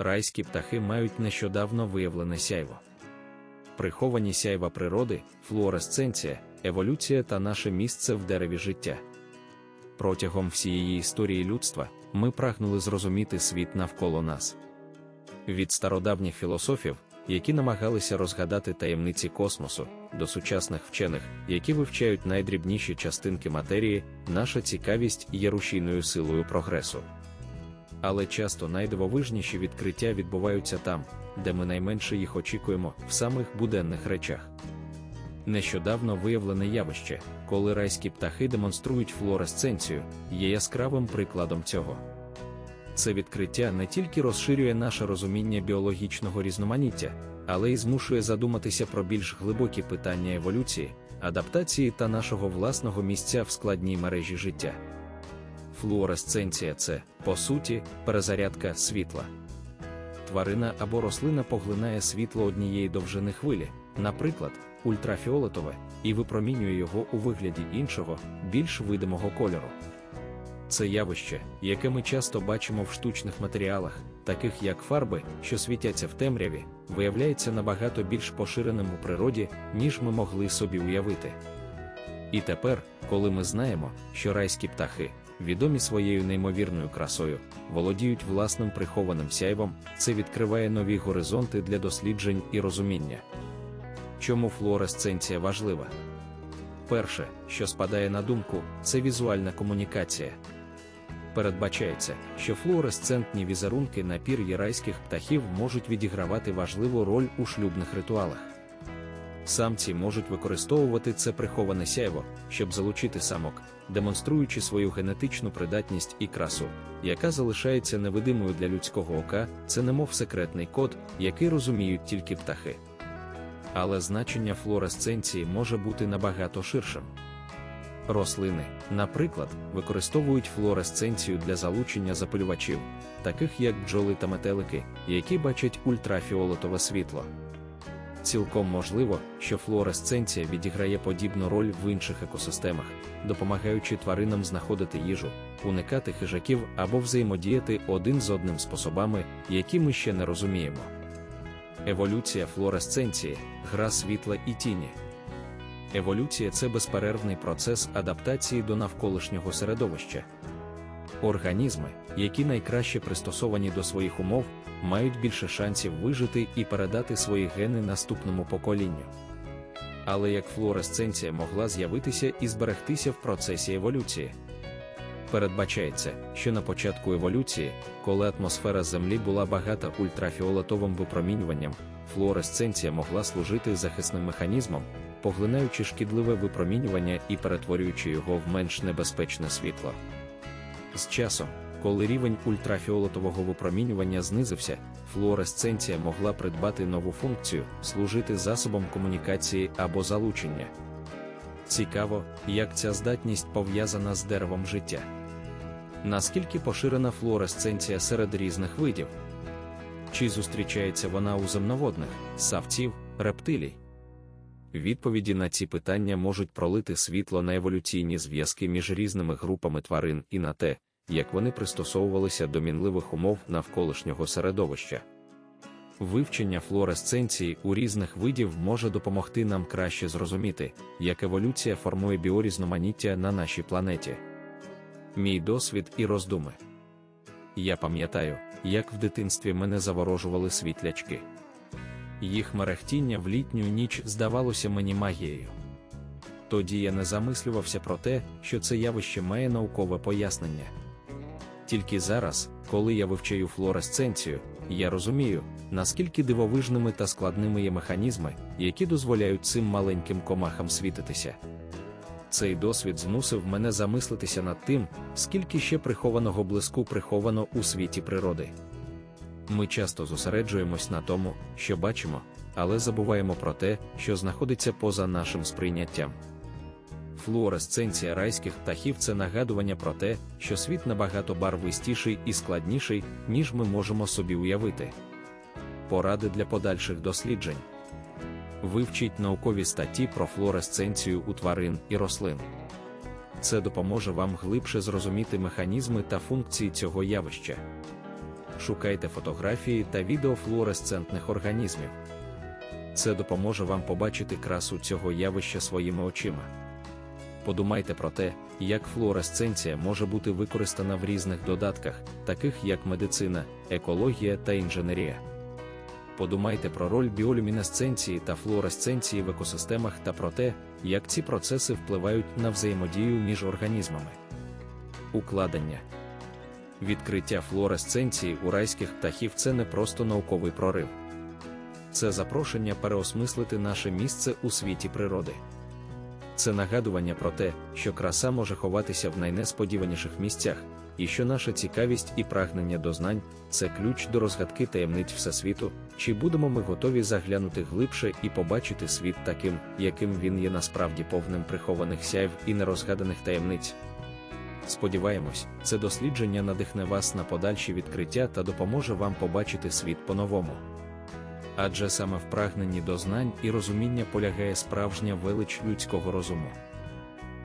райські птахи мають нещодавно виявлене сяйво. Приховані сяйва природи, флуоресценція, еволюція та наше місце в дереві життя. Протягом всієї історії людства ми прагнули зрозуміти світ навколо нас. Від стародавніх філософів, які намагалися розгадати таємниці космосу, до сучасних вчених, які вивчають найдрібніші частинки матерії, наша цікавість є рушійною силою прогресу. Але часто найдивовижніші відкриття відбуваються там, де ми найменше їх очікуємо, в самих буденних речах. Нещодавно виявлене явище, коли райські птахи демонструють флуоресценцію, є яскравим прикладом цього. Це відкриття не тільки розширює наше розуміння біологічного різноманіття, але й змушує задуматися про більш глибокі питання еволюції, адаптації та нашого власного місця в складній мережі життя. Флуоресценція це, по суті, перезарядка світла. Тварина або рослина поглинає світло однієї довжини хвилі, наприклад, ультрафіолетове, і випромінює його у вигляді іншого, більш видимого кольору. Це явище, яке ми часто бачимо в штучних матеріалах, таких як фарби, що світяться в темряві, виявляється набагато більш поширеним у природі, ніж ми могли собі уявити. І тепер, коли ми знаємо, що райські птахи, відомі своєю неймовірною красою, володіють власним прихованим сяйвом, це відкриває нові горизонти для досліджень і розуміння. Чому флуоресценція важлива? Перше, що спадає на думку, це візуальна комунікація. Передбачається, що флуоресцентні візерунки на пір'ї райських птахів можуть відігравати важливу роль у шлюбних ритуалах. Самці можуть використовувати це приховане сяйво, щоб залучити самок, демонструючи свою генетичну придатність і красу, яка залишається невидимою для людського ока, це немов секретний код, який розуміють тільки птахи. Але значення флуоресценції може бути набагато ширшим. Рослини, наприклад, використовують флуоресценцію для залучення запилювачів, таких як бджоли та метелики, які бачать ультрафіолетове світло. Цілком можливо, що флуоресценція відіграє подібну роль в інших екосистемах, допомагаючи тваринам знаходити їжу, уникати хижаків або взаємодіяти один з одним способами, які ми ще не розуміємо. Еволюція флуоресценції гра світла і тіні. Еволюція це безперервний процес адаптації до навколишнього середовища. Організми, які найкраще пристосовані до своїх умов, мають більше шансів вижити і передати свої гени наступному поколінню. Але як флуоресценція могла з'явитися і зберегтися в процесі еволюції? Передбачається, що на початку еволюції, коли атмосфера Землі була багата ультрафіолетовим випромінюванням, флуоресценція могла служити захисним механізмом, поглинаючи шкідливе випромінювання і перетворюючи його в менш небезпечне світло. З часом, коли рівень ультрафіолетового випромінювання знизився, флуоресценція могла придбати нову функцію, служити засобом комунікації або залучення. Цікаво, як ця здатність пов'язана з деревом життя. Наскільки поширена флуоресценція серед різних видів? Чи зустрічається вона у земноводних, савців, рептилій? Відповіді на ці питання можуть пролити світло на еволюційні зв'язки між різними групами тварин і на те, як вони пристосовувалися до мінливих умов навколишнього середовища. Вивчення флуоресценції у різних видів може допомогти нам краще зрозуміти, як еволюція формує біорізноманіття на нашій планеті. Мій досвід і роздуми. Я пам'ятаю, як в дитинстві мене заворожували світлячки. Їх мерехтіння в літню ніч здавалося мені магією. Тоді я не замислювався про те, що це явище має наукове пояснення. Тільки зараз, коли я вивчаю флуоресценцію, я розумію, наскільки дивовижними та складними є механізми, які дозволяють цим маленьким комахам світитися. Цей досвід змусив мене замислитися над тим, скільки ще прихованого блиску приховано у світі природи. Ми часто зосереджуємось на тому, що бачимо, але забуваємо про те, що знаходиться поза нашим сприйняттям. Флуоресценція райських птахів це нагадування про те, що світ набагато барвистіший і складніший, ніж ми можемо собі уявити. Поради для подальших досліджень. Вивчіть наукові статті про флуоресценцію у тварин і рослин. Це допоможе вам глибше зрозуміти механізми та функції цього явища. Шукайте фотографії та відео флуоресцентних організмів. Це допоможе вам побачити красу цього явища своїми очима. Подумайте про те, як флуоресценція може бути використана в різних додатках, таких як медицина, екологія та інженерія. Подумайте про роль біолюмінесценції та флуоресценції в екосистемах та про те, як ці процеси впливають на взаємодію між організмами. Укладення відкриття флуоресценції у райських птахів це не просто науковий прорив. Це запрошення переосмислити наше місце у світі природи. Це нагадування про те, що краса може ховатися в найнесподіваніших місцях, і що наша цікавість і прагнення до знань це ключ до розгадки таємниць Всесвіту, чи будемо ми готові заглянути глибше і побачити світ таким, яким він є насправді повним прихованих сяйв і нерозгаданих таємниць. Сподіваємось, це дослідження надихне вас на подальші відкриття та допоможе вам побачити світ по-новому. Адже саме в прагненні до знань і розуміння полягає справжня велич людського розуму.